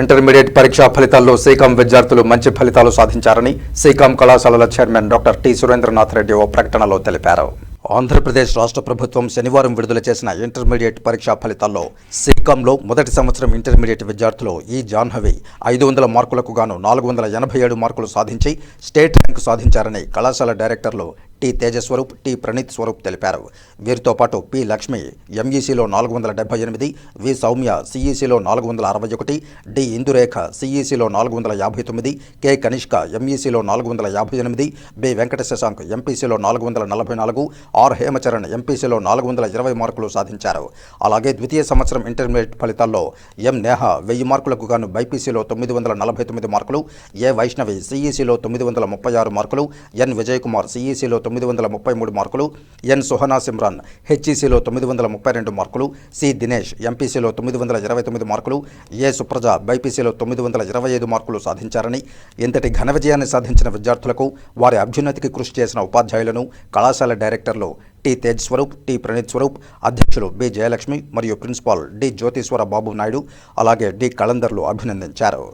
Intermediate పరీక్షా ఫలితాల్లో సీకాం విద్యార్థులు మంచి ఫలితాలు సాధించారని సీకాం కళాశాలల chairman doctor T Surendranath Reddy ఓ ప్రకటనలో తెలిపారు. ఆంధ్రప్రదేశ్ రాష్ట్ర ప్రభుత్వం శనివారం విడుదల చేసిన ఇంటర్మీడియట్ పరీక్షా ఫలితాల్లో సీకాంలో మొదటి సంవత్సరం ఇంటర్మీడియట్ విద్యార్థులు ఈ జాహ్నవి ఐదు వందల మార్కులకు గాను నాలుగు వందల ఎనభై ఏడు మార్కులు సాధించి స్టేట్ ర్యాంకు సాధించారని కళాశాల డైరెక్టర్లు టి తేజస్వరూప్ టి ప్రణీత్ స్వరూప్ తెలిపారు. వీరితో పాటు పి లక్ష్మి ఎంఈసీలో నాలుగు వందల డెబ్బై ఎనిమిది వి సౌమ్య సిఈసీలో నాలుగు వందల అరవై ఒకటి డి ఇందురేఖ సిఈసీలో నాలుగు వందల యాభై తొమ్మిది కె కనిష్క ఎంఈసీలో నాలుగు వందల యాభై ఎనిమిది బి వెంకట శశాంక్ ఎంపీసీలో నాలుగు వందల నలభై నాలుగు ఆర్ హేమచరణ్ ఎంపీసీలో నాలుగు వందల ఇరవై మార్కులు సాధించారు. అలాగే ద్వితీయ సంవత్సరం ఇంటర్మీడియట్ ఫలితాల్లో ఎం నేహ వెయ్యి మార్కులకు గాను బైపీసీలో తొమ్మిది వందల నలభై తొమ్మిది మార్కులు ఏ వైష్ణవి సిఈసీలో తొమ్మిది వందల ముప్పై ఆరు మార్కులు ఎన్ విజయ్ కుమార్ సిఈసీలో తొమ్మిది వందల ముప్పై మూడు మార్కులు ఎన్ సుహనా సిమ్రాన్ హెచ్ఈసీలో తొమ్మిది వందల ముప్పై రెండు మార్కులు సి దినేష్ ఎంపీసీలో తొమ్మిది వందల ఇరవై తొమ్మిది మార్కులు ఏ సుప్రజ బైపీసీలో తొమ్మిది వందల ఇరవై ఐదు మార్కులు సాధించారని ఇంతటి ఘన విజయాన్ని సాధించిన విద్యార్థులకు వారి అభ్యున్నతికి కృషి చేసిన ఉపాధ్యాయులను కళాశాల డైరెక్టర్లు టి తేజ్ స్వరూప్ టి ప్రణీత్ స్వరూప్ అధ్యక్షులు బి జయలక్ష్మి మరియు ప్రిన్సిపాల్ డి జ్యోతిశ్వర బాబు నాయుడు అలాగే డి కళందర్లు అభినందించారు.